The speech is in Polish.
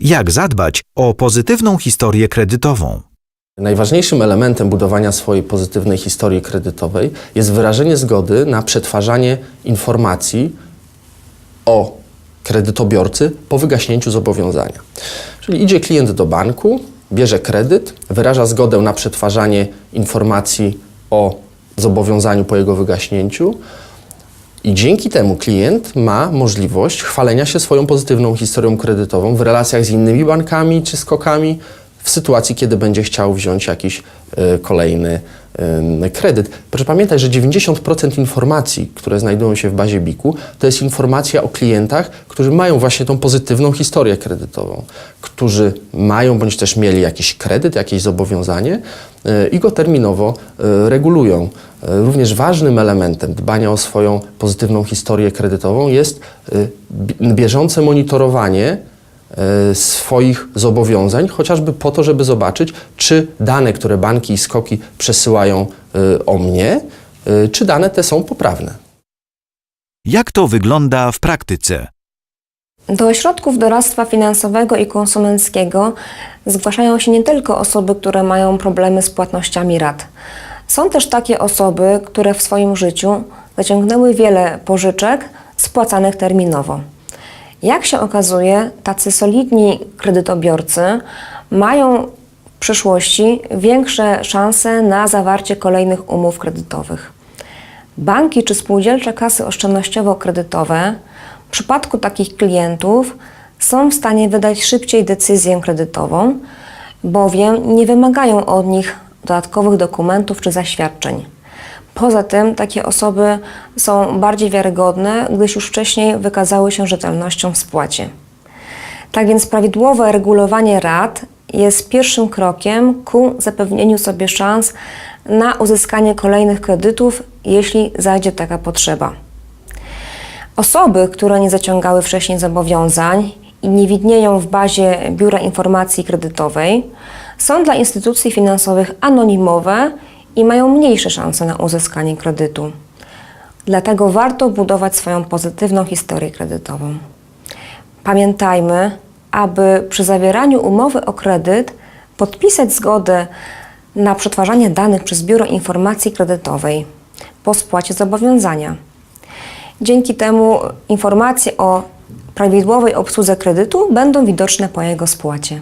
Jak zadbać o pozytywną historię kredytową? Najważniejszym elementem budowania swojej pozytywnej historii kredytowej jest wyrażenie zgody na przetwarzanie informacji o kredytobiorcy po wygaśnięciu zobowiązania. Czyli idzie klient do banku, bierze kredyt, wyraża zgodę na przetwarzanie informacji o zobowiązaniu po jego wygaśnięciu. I dzięki temu klient ma możliwość chwalenia się swoją pozytywną historią kredytową w relacjach z innymi bankami czy skokami w sytuacji, kiedy będzie chciał wziąć jakiś e, kolejny kredyt. Proszę pamiętać, że 90% informacji, które znajdują się w bazie BIK-u, to jest informacja o klientach, którzy mają właśnie tą pozytywną historię kredytową, którzy mają bądź też mieli jakiś kredyt, jakieś zobowiązanie e, i go terminowo e, regulują. E, Również ważnym elementem dbania o swoją pozytywną historię kredytową jest bi- bieżące monitorowanie swoich zobowiązań, chociażby po to, żeby zobaczyć, czy dane, które banki i skoki przesyłają e, o mnie, e, czy dane te są poprawne. Jak to wygląda w praktyce? Do ośrodków doradztwa finansowego i konsumenckiego zgłaszają się nie tylko osoby, które mają problemy z płatnościami rat. Są też takie osoby, które w swoim życiu zaciągnęły wiele pożyczek spłacanych terminowo. Jak się okazuje, tacy solidni kredytobiorcy mają w przyszłości większe szanse na zawarcie kolejnych umów kredytowych. Banki czy spółdzielcze kasy oszczędnościowo-kredytowe w przypadku takich klientów są w stanie wydać szybciej decyzję kredytową, bowiem nie wymagają od nich dodatkowych dokumentów czy zaświadczeń. Poza tym takie osoby są bardziej wiarygodne, gdyż już wcześniej wykazały się rzetelnością w spłacie. Tak więc prawidłowe regulowanie rat jest pierwszym krokiem ku zapewnieniu sobie szans na uzyskanie kolejnych kredytów, jeśli zajdzie taka potrzeba. Osoby, które nie zaciągały wcześniej zobowiązań i nie widnieją w bazie Biura Informacji Kredytowej, są dla instytucji finansowych anonimowe i mają mniejsze szanse na uzyskanie kredytu. Dlatego warto budować swoją pozytywną historię kredytową. Pamiętajmy, aby przy zawieraniu umowy o kredyt podpisać zgodę na przetwarzanie danych przez Biuro Informacji Kredytowej po spłacie zobowiązania. Dzięki temu informacje o prawidłowej obsłudze kredytu będą widoczne po jego spłacie.